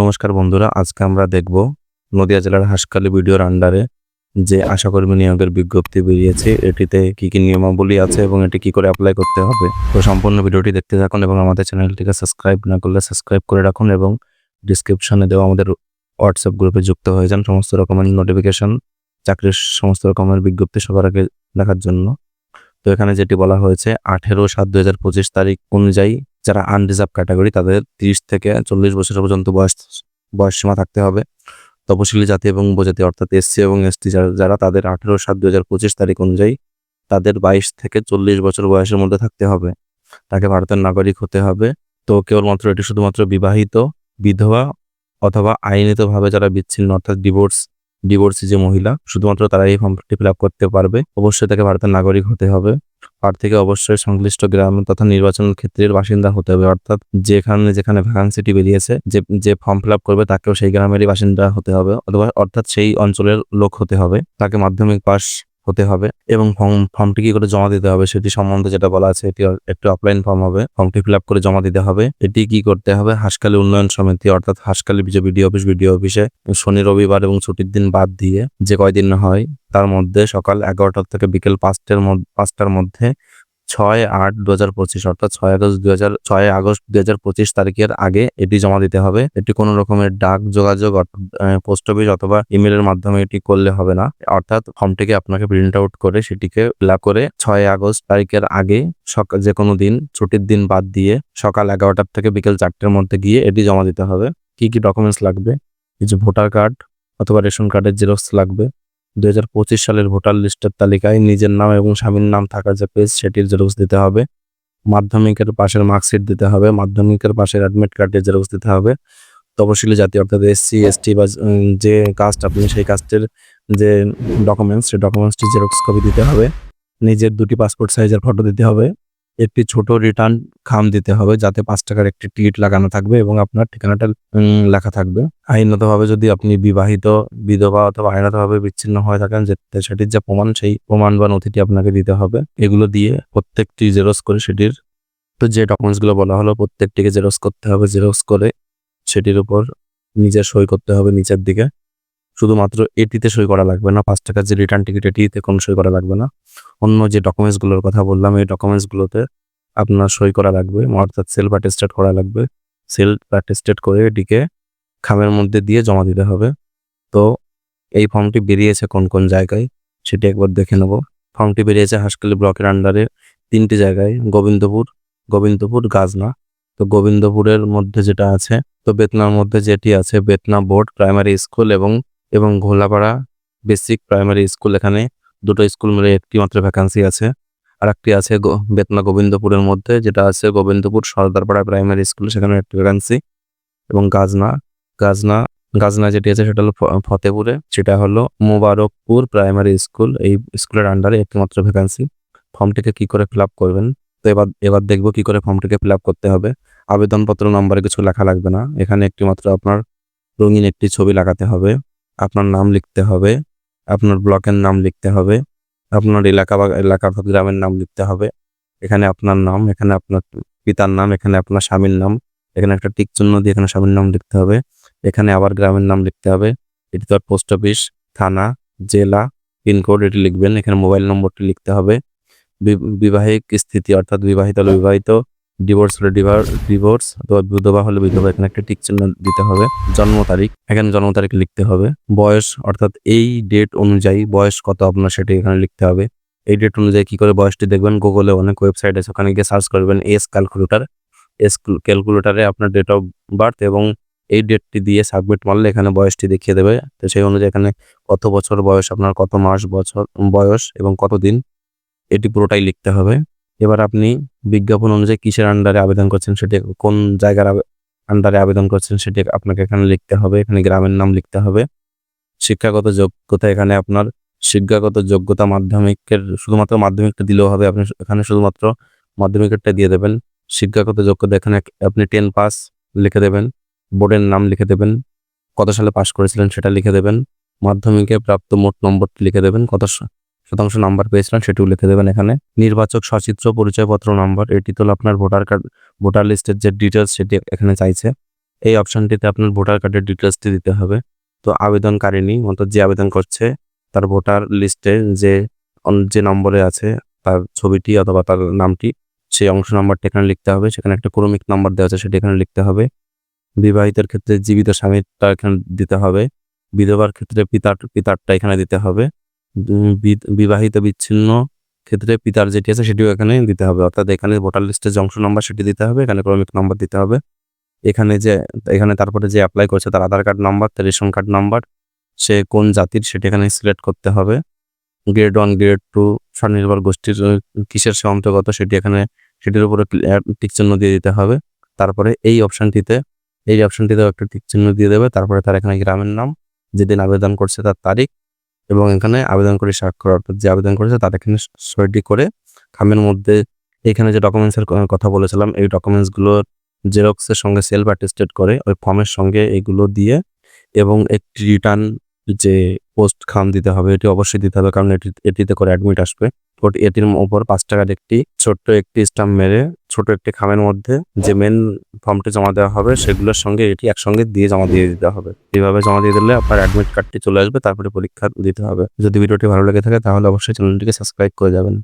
নমস্কার বন্ধুরা, আজকে আমরা দেখব নদিয়া জেলার হাসকালি ভিডিওর আন্ডারে যে আশাকর্মী নিয়োগের বিজ্ঞপ্তি বেরিয়েছে, এটিতে কি কি নিয়মাবলী আছে এবং এটি কি করে অ্যাপ্লাই করতে হবে। তো সম্পূর্ণ ভিডিওটি দেখতে থাকুন এবং আমাদের চ্যানেলটিকে সাবস্ক্রাইব না করলে সাবস্ক্রাইব করে রাখুন এবং ডিসক্রিপশনে দেওয়া আমাদের হোয়াটসঅ্যাপ গ্রুপে যুক্ত হয়ে যান সমস্ত রকমের নোটিফিকেশন চাকরির সমস্ত রকমের বিজ্ঞপ্তি সবার আগে দেখার জন্য। তো এখানে যেটি বলা হয়েছে, আঠেরো সাত পঁচিশ তারিখ অনুযায়ী যারা আনরিজার্ভ ক্যাটাগরি তাদের তিরিশ থেকে চল্লিশ বছর পর্যন্ত বয়স বয়স সীমা থাকতে হবে। তপশিলি জাতি এবং উপজাতি অর্থাৎ এসসি এবং এসটি যারা তাদের আঠেরো সাত দু হাজার পঁচিশ তারিখ অনুযায়ী তাদের বাইশ থেকে চল্লিশ বছর বয়সের মধ্যে থাকতে হবে। তাকে ভারতের নাগরিক হতে হবে। তো কেবলমাত্র এটি শুধুমাত্র বিবাহিত, বিধবা অথবা আইনিতভাবে যারা বিচ্ছিন্ন অর্থাৎ ডিভোর্স ডিভোর্সি যে মহিলা, শুধুমাত্র তারা এই ফর্মটি ফিল করতে পারবে। অবশ্যই তাকে ভারতের নাগরিক হতে হবে। প্রার্থীকে অবশ্যই সংশ্লিষ্ট গ্রাম তথা নির্বাচন ক্ষেত্রের বাসিন্দা হতে হবে। অর্থাৎ যেখানে যেখানে ভ্যাকান্সিটি বেরিয়েছে, যে যে ফর্ম ফিল করবে, তাকেও সেই গ্রামেরই বাসিন্দা হতে হবে। অথবা, অর্থাৎ সেই অঞ্চলের লোক হতে হবে। তাকে মাধ্যমিক পাস হতে হবে এবং ফর্ম, ফর্মটি কি করে জমা দিতে হবে সেটি সম্বন্ধে যেটা বলা আছে, এটি একটি অফলাইন ফর্ম হবে। ফর্মটি ফিল করে জমা দিতে হবে। এটি কি করতে হবে? হাসকালী উন্নয়ন সমিতি, অর্থাৎ হাসকালী বিডিও অফিস, বিডিও অফিসে শনি, রবিবার এবং ছুটির দিন বাদ দিয়ে যে কয়দিন হয়, তার মধ্যে সকাল এগারোটার থেকে বিকেল পাঁচটার মধ্যে পাঁচটার মধ্যে ছয় আট দু হাজার পঁচিশ, অর্থাৎ ছয় আগস্ট দুই হাজার, ছয় আগস্ট দুই হাজার পঁচিশ তারিখের আগে এটি জমা দিতে হবে। এটি কোনো রকমের ডাক যোগাযোগ পোস্ট অফিস অথবা ইমেলের মাধ্যমে এটি করলে হবে না। অর্থাৎ ফর্মটিকে আপনাকে প্রিন্ট আউট করে সেটিকে ফিল করে ছয় আগস্ট তারিখের আগে সকাল যে কোনো দিন, ছুটির দিন বাদ দিয়ে সকাল এগারোটার থেকে বিকেল চারটের মধ্যে গিয়ে এটি জমা দিতে হবে। কি কি ডকুমেন্টস লাগবে? কিছু ভোটার কার্ড অথবা রেশন কার্ডের জেরক্স লাগবে। দুই হাজার পঁচিশ সালের ভোটার লিস্টের তালিকায় নিজের নাম এবং স্বামীর নাম থাকা যে পেজ, সেটির জেরক্স দিতে হবে। মাধ্যমিকের পাশের মার্কশিট দিতে হবে। মাধ্যমিকের পাশের অ্যাডমিট কার্ডের জেরক্স দিতে হবে। তপশিলি জাতি অর্থাৎ এসসি এসটি বা যে কাস্ট আপনি সেই কাস্টের যে ডকুমেন্টস সেই ডকুমেন্টসটি জেরক্স কপি দিতে হবে। নিজের দুটি পাসপোর্ট সাইজের ফটো দিতে হবে। একটি ছোট রিটার্ন খাম দিতে হবে যাতে পাঁচ টাকার একটি টিকিট লাগানো থাকবে এবং আপনার ঠিকানাটা লেখা থাকবে। আইনতভাবে যদি আপনি বিবাহিত বিধবা অথবা আইনতভাবে বিচ্ছিন্ন হয়ে থাকেন সেটির যে প্রমাণ, সেই প্রমাণ বা নথিটি আপনাকে দিতে হবে। এগুলো দিয়ে প্রত্যেকটি জেরক্স করে সেটির, তো যে ডকুমেন্টসগুলো বলা হলো, প্রত্যেকটিকে জেরক্স করতে হবে। জেরক্স করে সেটির উপর নিজের সই করতে হবে নিচের দিকে। শুধুমাত্র এটিতে সই করা লাগবে না, পাঁচ টাকার যে রিটার্ন টিকিট এটিতে কোনো সই করা লাগবে না। অন্য যে ডকুমেন্টসগুলোর কথা বললাম, এই ডকুমেন্টসগুলোতে আপনার সই করা লাগবে, অর্থাৎ সেলফ অ্যাটেস্টেড করা লাগবে। সেলফ অ্যাটেস্টেড করে এটিকে খামের মধ্যে দিয়ে জমা দিতে হবে। তো এই ফর্মটি বেরিয়েছে কোন কোন জায়গায়, সেটি একবার দেখে নেব। ফর্মটি বেরিয়েছে হাসখালি ব্লকের আন্ডারে তিনটি জায়গায়, গোবিন্দপুর গোবিন্দপুর, গাজনা। তো গোবিন্দপুরের মধ্যে যেটা আছে, তো বেতনার মধ্যে যেটি আছে, বেতনা বোর্ড প্রাইমারি স্কুল এবং এবং ঘোলাপাড়া বেসিক প্রাইমারি স্কুল এখানে দুটো স্কুল মিলে একটি মাত্র ভ্যাকান্সি আছে। আর একটি আছে বেতনা গোবিন্দপুরের মধ্যে, যেটা আছে গোবিন্দপুর সর্দারপাড়া প্রাইমারি স্কুল সেখানে একটি ভ্যাকান্সি এবং গাজনা গাজনা গাজনা যেটি আছে সেটা হলো ফতেপুরে সেটা হলো মোবারকপুর প্রাইমারি স্কুল। এই স্কুলের আন্ডারে একটি মাত্র ভ্যাকান্সি ফর্মটিকে কি করে ফিল করবেন? তো এবার এবার দেখব কি করে ফর্মটিকে ফিল করতে হবে। আবেদনপত্র নম্বরে কিছু লেখা লাগবে না। এখানে একটি মাত্র আপনার রঙিন একটি ছবি লাগাতে হবে। আপনার নাম লিখতে হবে, আপনার ব্লকের নাম লিখতে হবে, আপনার এলাকা বা, এলাকা গ্রামের নাম লিখতে হবে। এখানে আপনার নাম, এখানে আপনার পিতার নাম, এখানে আপনার স্বামীর নাম, এখানে একটা টিক চিহ্ন দিয়ে এখানে স্বামীর নাম লিখতে হবে। এখানে আবার গ্রামের নাম লিখতে হবে। এটি তো পোস্ট অফিস থানা, জেলা পিনকোড এটি লিখবেন। এখানে মোবাইল নম্বরটি লিখতে হবে। বিবাহিক স্থিতি অর্থাৎ বিবাহিত বিবাহিত ডিভোর্স হলে ডিভোর্স অথবা বিধবা হলে বিধবা, এখানে একটা টিক চিহ্ন দিতে হবে। জন্ম তারিখ, এখানে জন্ম তারিখ লিখতে হবে। বয়স, অর্থাৎ এই ডেট অনুযায়ী বয়স কত আপনার সেটি এখানে লিখতে হবে। এই ডেট অনুযায়ী কি করে বয়সটি দেখবেন? গুগলে অনেক ওয়েবসাইট আছে, ওখানে গিয়ে সার্চ করবেন এস ক্যালকুলেটার এস ক্যালকুলেটারে আপনার ডেট অফ বার্থ এবং এই ডেটটি দিয়ে সাবমিট মারলে এখানে বয়সটি দেখিয়ে দেবে। তো সেই অনুযায়ী এখানে কত বছর বয়স, আপনার কত মাস বছর, বয়স এবং কত দিন, এটি পুরোটাই লিখতে হবে। এবার আপনি বিজ্ঞাপন অনুযায়ী কিসের আন্ডারে আবেদন করছেন সেটি, কোন জায়গার আন্ডারে আবেদন করছেন সেটি আপনাকে এখানে লিখতে হবে, এখানে গ্রামের নাম লিখতে হবে। শিক্ষাগত যোগ্যতা এখানে আপনার, শিক্ষাগত যোগ্যতা মাধ্যমিকের, শুধুমাত্র মাধ্যমিকটা দিলেও হবে, আপনি এখানে শুধুমাত্র মাধ্যমিকেরটা দিয়ে দেবেন। শিক্ষাগত যোগ্যতা এখানে আপনি টেন পাস লিখে দেবেন, বোর্ডের নাম লিখে দেবেন, কত সালে পাশ করেছিলেন সেটা লিখে দেবেন, মাধ্যমিকে প্রাপ্ত মোট নম্বরটি লিখে দেবেন, কত শতাংশ নাম্বার পেয়েছিলেন সেটিও লিখে দেবেন এখানে। নির্বাচক সচিত্র, পরিচয়পত্র নাম্বার, এটি তো আপনার ভোটার কার্ড, ভোটার লিস্টের যে ডিটেলস সেটি এখানে চাইছে। এই অপশনটিতে আপনার ভোটার কার্ডের ডিটেলসটি দিতে হবে। তো আবেদনকারিনী অর্থাৎ যে আবেদন করছে, তার ভোটার লিস্টে যে যে নম্বরে আছে, তার ছবিটি অথবা তার নামটি, সেই অংশ নাম্বারটা এখানে লিখতে হবে। সেখানে একটা ক্রমিক নাম্বার দেওয়া আছে, সেটা এখানে লিখতে হবে। বিবাহিতের ক্ষেত্রে জীবিত স্বামীরটা এখানে দিতে হবে। বিধবার ক্ষেত্রে পিতার, পিতারটা এখানে দিতে হবে। বিবাহিত বিচ্ছিন্ন ক্ষেত্রে পিতার যেটি আছে সেটিও এখানে দিতে হবে। অর্থাৎ এখানে ভোটার লিস্টে যে অংশ নাম্বার সেটি দিতে হবে, এখানে ক্রমিক নাম্বার দিতে হবে। এখানে যে, এখানে তারপরে যে অ্যাপ্লাই করছে তার আধার কার্ড নাম্বার তার রেশন কার্ড নাম্বার সে কোন জাতির সেটি এখানে সিলেক্ট করতে হবে। গ্রেড ওয়ান গ্রেড টু স্বনির্ভর গোষ্ঠীর কিসের সে অন্তর্গত সেটি এখানে, সেটির উপরে টিক চিহ্ন দিয়ে দিতে হবে। তারপরে এই অপশনটিতে এই অপশনটিতেও একটা টিক চিহ্ন দিয়ে দেবে। তারপরে তার এখানে গ্রামের নাম, যেদিন আবেদন করছে তার তারিখ এবং এখানে আবেদন করে স্বাক্ষর, অর্থাৎ যে আবেদন করেছে তার এখানে সইটি করে খামের মধ্যে এখানে যে ডকুমেন্টসের কথা বলেছিলাম, এই ডকুমেন্টসগুলোর জেরক্সের সঙ্গে সেলফ অ্যাটেস্টেড করে, ওই ফর্মের সঙ্গে এগুলো দিয়ে এবং একটি রিটার্ন যে পোস্ট খাম দিতে হবে, এটি অবশ্যই দিতে হবে কারণ এটি, এটিতে করে অ্যাডমিট আসবে। ওটি এটির উপর পাঁচ টাকার একটি ছোট্ট একটি স্টাম্প মেরে ছোট একটি খামের মধ্যে যে মেন ফর্মটি জমা দেওয়া হবে সেগুলোর সঙ্গে এটি একসঙ্গে দিয়ে জমা দিয়ে দিতে হবে। এইভাবে জমা দিয়ে দিলে আপনার অ্যাডমিট কার্ডটি চলে আসবে, তারপরে পরীক্ষা দিতে হবে। যদি ভিডিওটি ভালো লেগে থাকে তাহলে অবশ্যই চ্যানেলটিকে সাবস্ক্রাইব করে যাবেন।